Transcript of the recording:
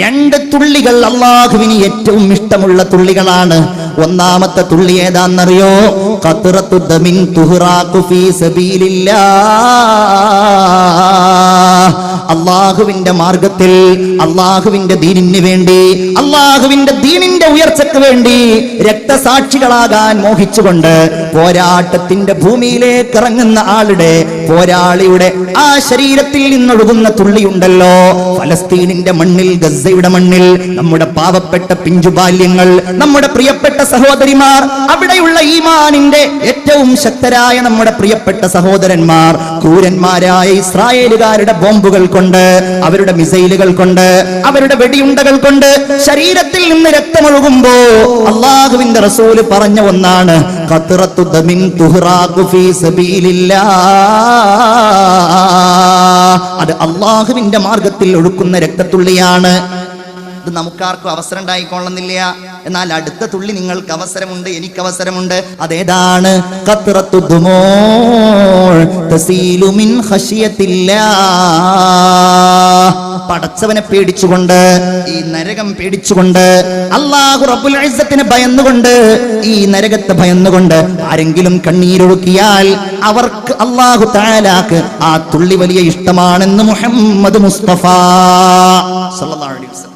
രണ്ട് തുള്ളികൾ അള്ളാഹുവിന് ഏറ്റവും ഇഷ്ടമുള്ള തുള്ളികളാണ്. ഒന്നാമത്തെ തുള്ളി ഏതാണെന്നറിയോ? ഖത്റത്തു ദമിൻ തുഹ്റാഖു ഫീ സബീലില്ലാഹ് അള്ളാഹുവിന്റെ മാർഗത്തിൽ അള്ളാഹുവിന്റെ ദീനിന് വേണ്ടി അള്ളാഹുവിന്റെ ദീനിന്റെ ഉയർച്ചക്ക് വേണ്ടി രക്തസാക്ഷികളാകാൻ മോഹിച്ചുകൊണ്ട് പോരാട്ടത്തിന്റെ ഭൂമിയിലേക്ക് ഇറങ്ങുന്ന ആളുടെ പോരാളിയുടെ ആ ശരീരത്തിൽ നിന്നൊഴുകുന്ന തുള്ളിയുണ്ടല്ലോ. ഫലസ്തീനിന്റെ മണ്ണിൽ ഗസയുടെ മണ്ണിൽ നമ്മുടെ പാവപ്പെട്ട പിഞ്ചുബാല്യങ്ങൾ നമ്മുടെ പ്രിയപ്പെട്ട സഹോദരിമാർ അവിടെയുള്ള ഈമാനിന്റെ ഏറ്റവും ശക്തരായ നമ്മുടെ പ്രിയപ്പെട്ട സഹോദരന്മാർ ക്രൂരന്മാരായ ഇസ്രായേലുകാരുടെ ബോംബുകൾ കൊണ്ട് അവരുടെ മിസൈലുകൾ കൊണ്ട് അവരുടെ വെടിയുണ്ടകൾ കൊണ്ട് ശരീരത്തിൽ നിന്ന് രക്തമൊഴുകുമ്പോ അള്ളാഹുവിന്റെ റസൂൽ പറഞ്ഞ ഒന്നാണ്. അത് അള്ളാഹുവിന്റെ മാർഗത്തിൽ ഒഴുക്കുന്ന രക്തത്തുള്ളിയാണ് ഇത് നമുക്കാർക്കും അവസരം ഉണ്ടായിക്കൊള്ളുന്നില്ല എന്നാൽ അടുത്ത തുള്ളി നിങ്ങൾക്ക് അവസരമുണ്ട് എനിക്ക് അവസരമുണ്ട് അതേതാണ്. പടച്ചവനെ പേടിച്ചുകൊണ്ട് ഈ നരകം പേടിച്ചുകൊണ്ട് അള്ളാഹു റബ്ബുൽ ഇസ്സത്തിനെ ഭയന്നുകൊണ്ട് ഈ നരകത്തെ ഭയന്നുകൊണ്ട് ആരെങ്കിലും കണ്ണീരൊഴുക്കിയാൽ അവർക്ക് അള്ളാഹു താലാക്ക് ആ തുള്ളി വലിയ ഇഷ്ടമാണെന്ന് മുഹമ്മദ് മുസ്തഫ സല്ലല്ലാഹു അലൈഹി വസല്ലം.